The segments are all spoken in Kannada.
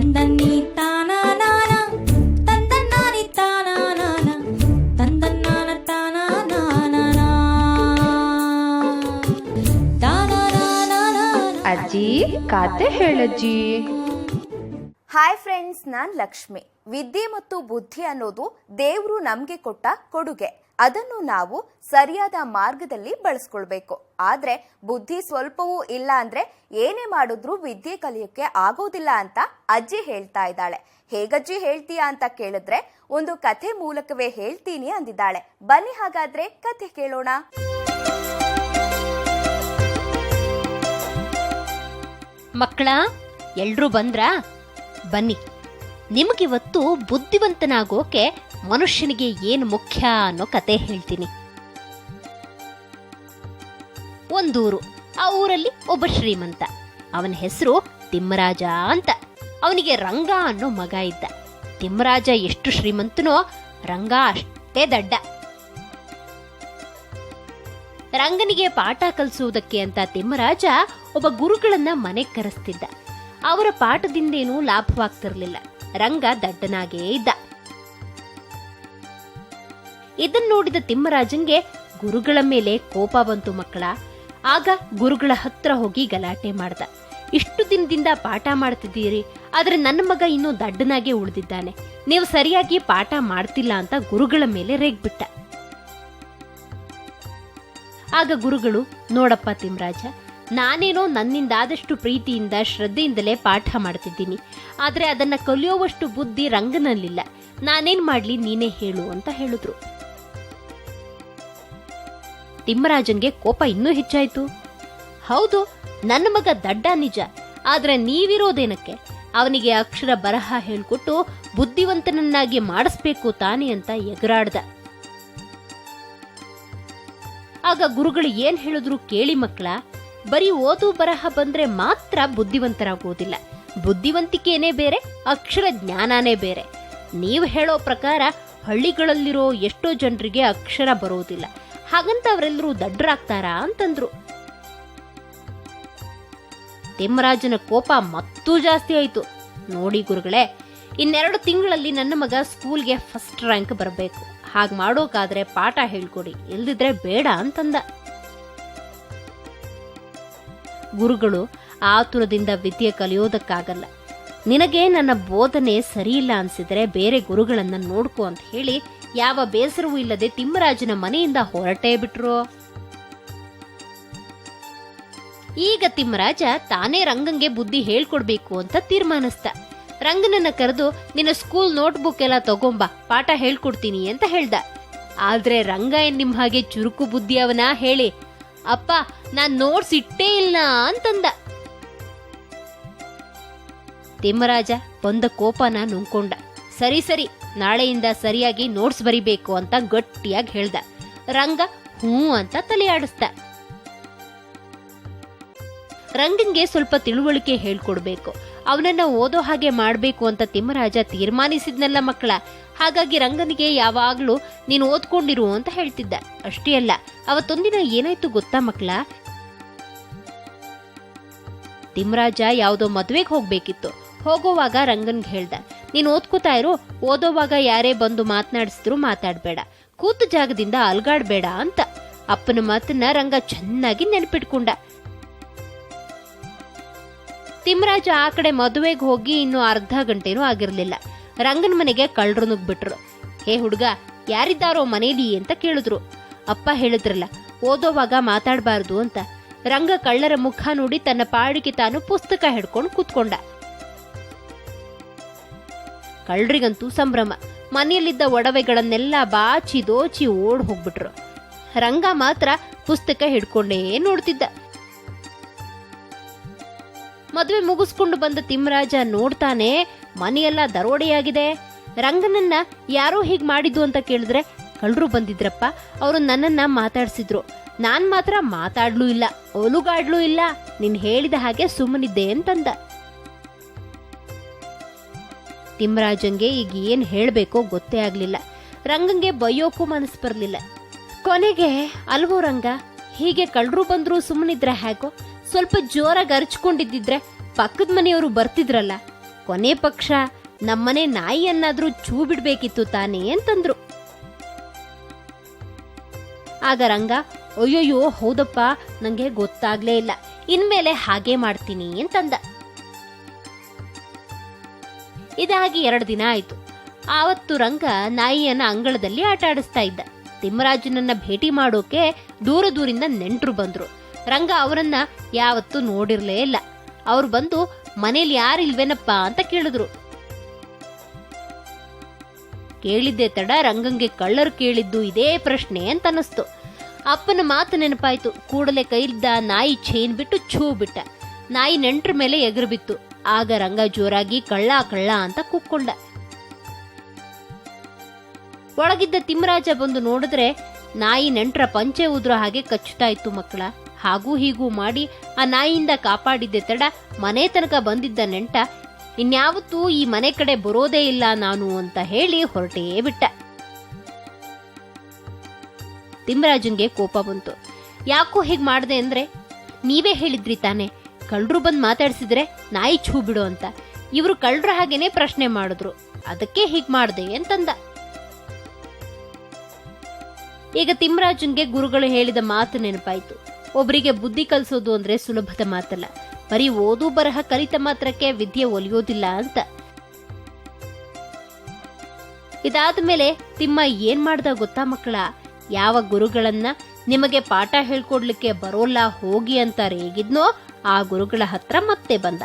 ತಂದನ್ನಿ ತಾನಾನಾನ ತಂದನ್ನಾನಿ ತಾನಾನಾನ ತಂದನ್ನಾನ ತಾನಾನಾನ ತಾನಾನಾನಾನ ಅಜ್ಜಿ ಕಾತೆ ಹೇಳಜ್ಜಿ ಹಾಯ್ ಫ್ರೆಂಡ್ಸ್ ನಾನ್ ಲಕ್ಷ್ಮಿ ವಿದ್ಯೆ ಮತ್ತು ಬುದ್ಧಿ ಅನ್ನೋದು ದೇವರು ನಮ್ಗೆ ಕೊಟ್ಟ ಕೊಡುಗೆ. ಅದನ್ನು ನಾವು ಸರಿಯಾದ ಮಾರ್ಗದಲ್ಲಿ ಬಳಸ್ಕೊಳ್ಬೇಕು. ಆದರೆ ಬುದ್ಧಿ ಸ್ವಲ್ಪವೂ ಇಲ್ಲ ಅಂದರೆ ಏನೇ ಮಾಡಿದ್ರೂ ವಿದ್ಯೆ ಕಲಿಯೋಕ್ಕೆ ಆಗೋದಿಲ್ಲ ಅಂತ ಅಜ್ಜಿ ಹೇಳ್ತಾ ಇದ್ದಾಳೆ. ಹೇಗಜ್ಜಿ ಹೇಳ್ತೀಯಾ ಅಂತ ಕೇಳಿದ್ರೆ, ಒಂದು ಕಥೆ ಮೂಲಕವೇ ಹೇಳ್ತೀನಿ ಅಂದಿದ್ದಾಳೆ. ಬನ್ನಿ ಹಾಗಾದ್ರೆ ಕಥೆ ಕೇಳೋಣ. ಮಕ್ಕಳ, ಎಲ್ರೂ ಬಂದ್ರಾ? ಬನ್ನಿ. ನಿಮಗಿವತ್ತು ಬುದ್ಧಿವಂತನಾಗೋಕೆ ಮನುಷ್ಯನಿಗೆ ಏನು ಮುಖ್ಯ ಅನ್ನೋ ಕತೆ ಹೇಳ್ತೀನಿ. ಒಂದೂರು, ಆ ಊರಲ್ಲಿ ಒಬ್ಬ ಶ್ರೀಮಂತ. ಅವನ ಹೆಸರು ತಿಮ್ಮರಾಜ ಅಂತ. ಅವನಿಗೆ ರಂಗ ಅನ್ನೋ ಮಗ ಇದ್ದ. ತಿಮ್ಮರಾಜ ಎಷ್ಟು ಶ್ರೀಮಂತನೋ ರಂಗ ಅಷ್ಟೇ ದಡ್ಡ. ರಂಗನಿಗೆ ಪಾಠ ಕಲಿಸುವುದಕ್ಕೆ ಅಂತ ತಿಮ್ಮರಾಜ ಒಬ್ಬ ಗುರುಗಳನ್ನ ಮನೆ ಕರೆಸ್ತಿದ್ದ. ಅವರ ಪಾಠದಿಂದೇನೂ ಲಾಭವಾಗ್ತಿರ್ಲಿಲ್ಲ. ರಂಗ ದಡ್ಡನಾಗೇ ಇದ್ದ. ಇದನ್ನು ನೋಡಿದ ತಿಮ್ಮರಾಜನ್ಗೆ ಗುರುಗಳ ಮೇಲೆ ಕೋಪ ಬಂತು ಮಕ್ಕಳ. ಆಗ ಗುರುಗಳ ಹತ್ರ ಹೋಗಿ ಗಲಾಟೆ ಮಾಡ್ದ. ಇಷ್ಟು ದಿನದಿಂದ ಪಾಠ ಮಾಡ್ತಿದ್ದೀರಿ, ಆದ್ರೆ ನನ್ನ ಮಗ ಇನ್ನೂ ದಡ್ಡನಾಗೆ ಉಳಿದಿದ್ದಾನೆ. ನೀವು ಸರಿಯಾಗಿ ಪಾಠ ಮಾಡ್ತಿಲ್ಲ ಅಂತ ಗುರುಗಳ ಮೇಲೆ ರೇಗ್ಬಿಟ್ಟ. ಆಗ ಗುರುಗಳು, ನೋಡಪ್ಪ ತಿಮ್ರಾಜ ನಾನೇನೋ ನನ್ನಿಂದಾದಷ್ಟು ಪ್ರೀತಿಯಿಂದ, ಶ್ರದ್ಧೆಯಿಂದಲೇ ಪಾಠ ಮಾಡ್ತಿದ್ದೀನಿ. ಆದರೆ ಅದನ್ನು ಕಲಿಯೋವಷ್ಟು ಬುದ್ಧಿ ರಂಗನಲ್ಲಿಲ್ಲ. ನಾನೇನು ಮಾಡಲಿ, ನೀನೇ ಹೇಳು ಅಂತ ಹೇಳಿದ್ರು. ತಿಮ್ಮರಾಜನ್ಗೆ ಕೋಪ ಇನ್ನೂ ಹೆಚ್ಚಾಯ್ತು. ಹೌದು, ನನ್ನ ಮಗ ದಡ್ಡ ನಿಜ. ಆದರೆ ನೀವಿರೋದೇನಕ್ಕೆ? ಅವನಿಗೆ ಅಕ್ಷರ ಬರಹ ಹೇಳ್ಕೊಟ್ಟು ಬುದ್ಧಿವಂತನನ್ನಾಗಿ ಮಾಡಿಸ್ಬೇಕು ತಾನೇ ಅಂತ ಎಗರಾಡ್ದ. ಆಗ ಗುರುಗಳು ಏನ್ ಹೇಳಿದ್ರು ಕೇಳಿ ಮಕ್ಕಳ? ಬರೀ ಓದು ಬರಹ ಬಂದ್ರೆ ಮಾತ್ರ ಬುದ್ಧಿವಂತರಾಗೋದಿಲ್ಲ ಬುದ್ಧಿವಂತಿಕೆನೇ ಬೇರೆ, ಅಕ್ಷರ ಜ್ಞಾನನೇ ಬೇರೆ. ನೀವು ಹೇಳೋ ಪ್ರಕಾರ ಹಳ್ಳಿಗಳಲ್ಲಿರೋ ಎಷ್ಟೋ ಜನರಿಗೆ ಅಕ್ಷರ ಬರೋದಿಲ್ಲ ಹಾಗಂತ ಅವರೆಲ್ಲರೂ ದಡ್ಡರಾಗ್ತಾರಾ ಅಂತಂದ್ರು. ತಿಮ್ಮರಾಜನ ಕೋಪ ಮತ್ತೂ ಜಾಸ್ತಿ ಆಯ್ತು. ನೋಡಿ ಗುರುಗಳೇ, ಇನ್ನೆರಡು ತಿಂಗಳಲ್ಲಿ ನನ್ನ ಮಗ ಸ್ಕೂಲ್ಗೆ ಫಸ್ಟ್ ರ್ಯಾಂಕ್ ಬರಬೇಕು. ಹಾಗೆ ಮಾಡೋಕಾದ್ರೆ ಪಾಠ ಹೇಳ್ಕೊಡಿ, ಇಲ್ದಿದ್ರೆ ಬೇಡ ಅಂತಂದ. ಗುರುಗಳು ಆತುರದಿಂದ ವಿದ್ಯೆ ಕಲಿಯೋದಕ್ಕಾಗಲ್ಲ. ನಿನಗೆ ನನ್ನ ಬೋಧನೆ ಸರಿಯಿಲ್ಲ ಅನ್ಸಿದ್ರೆ ಬೇರೆ ಗುರುಗಳನ್ನ ನೋಡ್ಕೋ ಅಂತ ಹೇಳಿ ಯಾವ ಬೇಸರವೂ ಇಲ್ಲದೆ ತಿಮ್ಮರಾಜನ ಮನೆಯಿಂದ ಹೊರಟೇ ಬಿಟ್ರು. ಈಗ ತಿಮ್ಮರಾಜ ತಾನೇ ರಂಗಂಗೆ ಬುದ್ಧಿ ಹೇಳ್ಕೊಡ್ಬೇಕು ಅಂತ ತೀರ್ಮಾನಿಸ್ತ ರಂಗನನ್ನ ಕರೆದು, ನಿನ್ನ ಸ್ಕೂಲ್ ನೋಟ್ಬುಕ್ ಎಲ್ಲ ತಗೊಂಬ, ಪಾಠ ಹೇಳ್ಕೊಡ್ತೀನಿ ಅಂತ ಹೇಳ್ದ. ಆದ್ರೆ ರಂಗ ಏನ್ ನಿಮ್ ಹಾಗೆ ಚುರುಕು ಬುದ್ಧಿ ಅವನಾ ಹೇಳಿ. ಅಪ್ಪ, ನಾನ್ ನೋಟ್ಸ್ ಇಟ್ಟೇ ಇಲ್ಲ ಅಂತಂದ. ತಿಮ್ಮರಾಜ ಬಂದ ಕೋಪನ ನುಂಕೊಂಡ ಸರಿ ಸರಿ, ನಾಳೆಯಿಂದ ಸರಿಯಾಗಿ ನೋಟ್ಸ್ ಬರಿಬೇಕು ಅಂತ ಗಟ್ಟಿಯಾಗಿ ಹೇಳ್ದ. ರಂಗ ಹ್ಞೂ ಅಂತ ತಲೆ ಆಡಿಸ್ದ. ರಂಗನ್ಗೆ ಸ್ವಲ್ಪ ತಿಳುವಳಿಕೆ ಹೇಳ್ಕೊಡ್ಬೇಕು. ಅವನನ್ನ ಓದೋ ಹಾಗೆ ಮಾಡ್ಬೇಕು ಅಂತ ತಿಮ್ಮರಾಜ ತೀರ್ಮಾನಿಸಿದ್ನಲ್ಲ ಮಕ್ಕಳ. ಹಾಗಾಗಿ ರಂಗನಿಗೆ ಯಾವಾಗ್ಲೂ ನೀನು ಓದ್ಕೊಂಡಿರು ಅಂತ ಹೇಳ್ತಿದ್ದ. ಅಷ್ಟೇ ಅಲ್ಲ, ಅವತ್ತೊಂದಿನ ಏನಾಯ್ತು ಗೊತ್ತಾ ಮಕ್ಕಳ? ತಿಮ್ರಾಜ ಯಾವುದೋ ಮದ್ವೆಗೆ ಹೋಗ್ಬೇಕಿತ್ತು. ಹೋಗೋವಾಗ ರಂಗನ್ಗೆ ಹೇಳ್ದ, ನೀನು ಓದ್ಕೋತಾ ಇರು, ಓದೋವಾಗ ಯಾರೇ ಬಂದು ಮಾತನಾಡಿಸಿದ್ರು ಮಾತಾಡ್ಬೇಡ. ಕೂತ ಜಾಗದಿಂದ ಅಲ್ಗಾಡ್ಬೇಡ ಅಂತ. ಅಪ್ಪನ ಮಾತನ್ನ ರಂಗ ಚೆನ್ನಾಗಿ ನೆನ್ಪಿಟ್ಕೊಂಡ. ತಿಮ್ರಾಜ ಆ ಕಡೆ ಮದುವೆಗೆ ಹೋಗಿ ಇನ್ನು ಅರ್ಧ ಗಂಟೆನೂ ಆಗಿರ್ಲಿಲ್ಲ. ರಂಗನ ಮನೆಗೆ ಕಳ್ಳರು ನುಗ್ಬಿಟ್ರು. ಹೇ ಹುಡುಗ, ಯಾರಿದ್ದಾರೋ ಮನೇಲಿ? ಅಂತ ಕೇಳಿದ್ರು. ಅಪ್ಪ ಹೇಳಿದ್ರಲ್ಲ, ಓದೋವಾಗ ಮಾತಾಡಬಾರ್ದು ಅಂತ. ರಂಗ ಕಳ್ಳರ ಮುಖ ನೋಡಿ ತನ್ನ ಪಾಡಿಗೆ ತಾನು ಪುಸ್ತಕ ಹಿಡ್ಕೊಂಡು ಕೂತ್ಕೊಂಡ. ಕಳ್ಳರಿಗಂತೂ ಸಂಭ್ರಮ. ಮನೆಯಲ್ಲಿದ್ದ ಒಡವೆಗಳನ್ನೆಲ್ಲ ಬಾಚಿ ದೋಚಿ ಓಡ್ ಹೋಗ್ಬಿಟ್ರು. ರಂಗ ಮಾತ್ರ ಪುಸ್ತಕ ಹಿಡ್ಕೊಂಡೇ ನೋಡ್ತಿದ್ದ. ಮದುವೆ ಮುಗಿಸ್ಕೊಂಡು ಬಂದ ತಿಮ್ಮರಾಜ ನೋಡ್ತಾನೆ ಮನೆಯೆಲ್ಲ ದರೋಡೆಯಾಗಿದೆ. ರಂಗನನ್ನ ಯಾರೋ ಹೀಗೆ ಮಾಡಿದ್ದು ಅಂತ ಕೇಳಿದ್ರೆ ಕಳ್ಳರು ಬಂದಿದ್ರಪ್ಪ. ಅವರು ನನ್ನನ್ನ ಮಾತಾಡಿಸಿದ್ರು. ನಾನ್ ಮಾತ್ರ ಮಾತಾಡ್ಲೂ ಇಲ್ಲ, ಒಲುಗಾಡ್ಲೂ ಇಲ್ಲ. ನೀನ್ ಹೇಳಿದ ಹಾಗೆ ಸುಮ್ಮನಿದ್ದೆ ಅಂತಂದ. ತಿಮ್ಮರಾಜಂಗೆ ಈಗ ಏನ್ ಹೇಳ್ಬೇಕೋ ಗೊತ್ತೇ ಆಗ್ಲಿಲ್ಲ. ರಂಗಂಗೆ ಬಯ್ಯೋಕು ಮನಸ್ ಬರ್ಲಿಲ್ಲ. ಕೊನೆಗೆ, ಅಲ್ವೋ ರಂಗ, ಹೀಗೆ ಕಳ್ರು ಬಂದ್ರು ಸುಮ್ಮನಿದ್ರೆ ಹೇಗೋ? ಸ್ವಲ್ಪ ಜೋರಾಗಿ ಅರ್ಚ್ಕೊಂಡಿದ್ದಿದ್ರೆ ಪಕ್ಕದ ಮನೆಯವರು ಬರ್ತಿದ್ರಲ್ಲ. ಕೊನೆ ಪಕ್ಷ ನಮ್ಮನೆ ನಾಯಿಯನ್ನಾದ್ರೂ ಚೂ ಬಿಡ್ಬೇಕಿತ್ತು ತಾನೇ ಅಂತಂದ್ರು. ಆಗ ರಂಗ, ಅಯ್ಯೋಯ್ಯೋ, ಹೌದಪ್ಪ, ನಂಗೆ ಗೊತ್ತಾಗ್ಲೇ ಇಲ್ಲ. ಇನ್ಮೇಲೆ ಹಾಗೆ ಮಾಡ್ತೀನಿ ಅಂತಂದ. ಇದಾಗಿ ಎರಡು ದಿನ ಆಯ್ತು. ಆವತ್ತು ರಂಗ ನಾಯಿಯನ್ನ ಅಂಗಳದಲ್ಲಿ ಆಟ ಆಡಿಸ್ತಾ ಇದ್ದ. ತಿಮ್ಮರಾಜನನ್ನ ಭೇಟಿ ಮಾಡೋಕೆ ದೂರ ದೂರಿಂದ ನೆಂಟ್ರು ಬಂದ್ರು. ರಂಗ ಅವರನ್ನ ಯಾವತ್ತೂ ನೋಡಿರ್ಲೇ ಇಲ್ಲ. ಅವ್ರು ಬಂದು ಮನೇಲಿ ಯಾರಿಲ್ವೇನಪ್ಪ ಅಂತ ಕೇಳಿದ್ರು. ಕೇಳಿದ್ದೆ ತಡ, ರಂಗಂಗೆ ಕಳ್ಳರು ಕೇಳಿದ್ದು ಇದೇ ಪ್ರಶ್ನೆ ಅಂತ ಅನ್ನಿಸ್ತು ಅಪ್ಪನ ಮಾತು ನೆನಪಾಯ್ತು. ಕೂಡಲೇ ಕೈಲಿದ್ದ ನಾಯಿ ಚೈನ್ ಬಿಟ್ಟು ಛೂ ಬಿಟ್ಟ. ನಾಯಿ ನೆಂಟ್ರ ಮೇಲೆ ಎಗರು ಬಿತ್ತು ಆಗ ರಂಗ ಜೋರಾಗಿ ಕಳ್ಳ ಕಳ್ಳ ಅಂತ ಕುಕ್ಕೊಂಡ ಒಳಗಿದ್ದ ತಿಮ್ಮರಾಜ ಬಂದು ನೋಡಿದ್ರೆ ನಾಯಿ ನೆಂಟ್ರ ಪಂಚೆ ಉದ್ರ ಹಾಗೆ ಕಚ್ಚುತ್ತಾ ಇತ್ತು ಮಕ್ಕಳ. ಹಾಗೂ ಹೀಗೂ ಮಾಡಿ ಆ ನಾಯಿಯಿಂದ ಕಾಪಾಡಿದ್ದೆ ತಡ ಮನೆ ತನಕ ಬಂದಿದ್ದ ನೆಂಟ, ಇನ್ಯಾವತ್ತೂ ಈ ಮನೆ ಕಡೆ ಬರೋದೇ ಇಲ್ಲ ನಾನು ಅಂತ ಹೇಳಿ ಹೊರಟೇ ಬಿಟ್ಟ. ತಿಮ್ಮರಾಜನ್ಗೆ ಕೋಪ ಬಂತು. ಯಾಕೋ ಹೀಗೆ ಮಾಡಿದೆ ಅಂದ್ರೆ? ನೀವೇ ಹೇಳಿದ್ರಿ ತಾನೆ, ಕಳ್ಳರು ಬಂದು ಮಾತಾಡ್ಸಿದ್ರೆ ನಾಯಿ ಛೂ ಬಿಡು ಅಂತ. ಇವರು ಕಳ್ಳರು ಹಾಗೇನೆ ಪ್ರಶ್ನೆ ಮಾಡಿದ್ರು. ಅದಕ್ಕೆ ಹೀಗೆ ಮಾಡ್ದೆ ಅಂತಂದ. ಈಗ ತಿಮ್ಮರಾಜನ್ಗೆ ಗುರುಗಳು ಹೇಳಿದ ಮಾತು ನೆನಪಾಯ್ತು. ಒಬ್ಬರಿಗೆ ಬುದ್ಧಿ ಕಲಿಸೋದು ಅಂದ್ರೆ ಸುಲಭದ ಮಾತಲ್ಲ. ಬರೀ ಓದು ಬರಹ ಕಲಿತ ಮಾತ್ರಕ್ಕೆ ವಿದ್ಯೆ ಒಲಿಯೋದಿಲ್ಲ ಅಂತ. ಇದಾದ ಮೇಲೆ ತಿಮ್ಮ ಏನ್ ಮಾಡ್ದ ಗೊತ್ತಾ ಮಕ್ಕಳ? ಯಾವ ಗುರುಗಳನ್ನ ನಿಮಗೆ ಪಾಠ ಹೇಳ್ಕೊಡ್ಲಿಕ್ಕೆ ಬರೋಲ್ಲ ಹೋಗಿ ಅಂತ ರೇಗಿದ್ನೋ ಆ ಗುರುಗಳ ಹತ್ರ ಮತ್ತೆ ಬಂದ.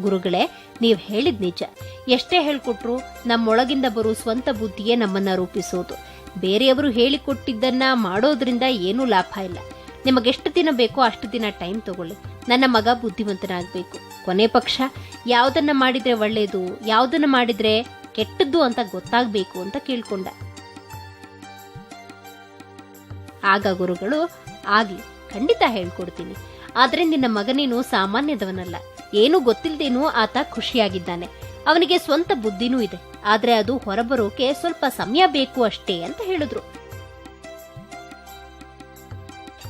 ಗುರುಗಳೇ, ನೀವ್ ಹೇಳಿದ್ ನಿಜ. ಎಷ್ಟೇ ಹೇಳ್ಕೊಟ್ರು ನಮ್ಮೊಳಗಿಂದ ಬರೋ ಸ್ವಂತ ಬುದ್ಧಿಯೇ ನಮ್ಮನ್ನ ರೂಪಿಸೋದು. ಬೇರೆಯವರು ಹೇಳಿಕೊಟ್ಟಿದ್ದನ್ನ ಮಾಡೋದ್ರಿಂದ ಏನೂ ಲಾಭ ಇಲ್ಲ. ನಿಮಗೆಷ್ಟು ದಿನ ಬೇಕೋ ಅಷ್ಟು ದಿನ ಟೈಮ್ ತಗೊಳ್ಳಿ. ನನ್ನ ಮಗ ಬುದ್ಧಿವಂತನಾಗಬೇಕು. ಕೊನೆ ಪಕ್ಷ, ಯಾವ್ದನ್ನ ಮಾಡಿದ್ರೆ ಒಳ್ಳೇದು, ಯಾವ್ದನ್ನ ಮಾಡಿದ್ರೆ ಕೆಟ್ಟದ್ದು ಅಂತ ಗೊತ್ತಾಗ್ಬೇಕು ಅಂತ ಕೇಳ್ಕೊಂಡ. ಆಗ ಗುರುಗಳು, ಆಗ್ಲಿ, ಖಂಡಿತ ಹೇಳ್ಕೊಡ್ತೀನಿ. ಆದ್ರೆ ನಿನ್ನ ಮಗನೇನು ಸಾಮಾನ್ಯದವನಲ್ಲ. ಏನು ಗೊತ್ತಿಲ್ಲದೇನೂ ಆತ ಖುಷಿಯಾಗಿದ್ದಾನೆ. ಅವನಿಗೆ ಸ್ವಂತ ಬುದ್ಧಿನೂ ಇದೆ. ಆದ್ರೆ ಅದು ಹೊರಬರೋಕೆ ಸ್ವಲ್ಪ ಸಮಯ ಬೇಕು ಅಷ್ಟೇ ಅಂತ ಹೇಳಿದ್ರು.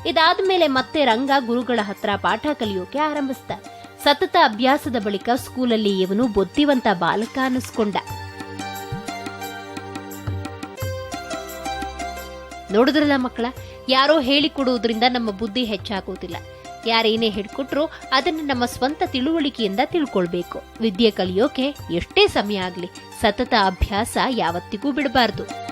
ಇದಾದ ಮೇಲೆ ಮತ್ತೆ ರಂಗ ಗುರುಗಳ ಹತ್ರ ಪಾಠ ಕಲಿಯೋಕೆ ಆರಂಭಿಸ್ತ ಸತತ ಅಭ್ಯಾಸದ ಬಳಿಕ ಸ್ಕೂಲಲ್ಲಿ ಇವನು ಬುದ್ಧಿವಂತ ಬಾಲಕ ಅನಿಸ್ಕೊಂಡ ನೋಡಿದ್ರಲ್ಲ ಮಕ್ಕಳ, ಯಾರೋ ಹೇಳಿಕೊಡುವುದರಿಂದ ನಮ್ಮ ಬುದ್ಧಿ ಹೆಚ್ಚಾಗೋದಿಲ್ಲ. ಯಾರೇನೇ ಹಿಡ್ಕೊಟ್ರು ಅದನ್ನು ನಮ್ಮ ಸ್ವಂತ ತಿಳುವಳಿಕೆಯಿಂದ ತಿಳ್ಕೊಳ್ಬೇಕು. ವಿದ್ಯೆ ಕಲಿಯೋಕೆ ಎಷ್ಟೇ ಸಮಯ ಆಗ್ಲಿ ಸತತ ಅಭ್ಯಾಸ ಯಾವತ್ತಿಗೂ ಬಿಡಬಾರ್ದು.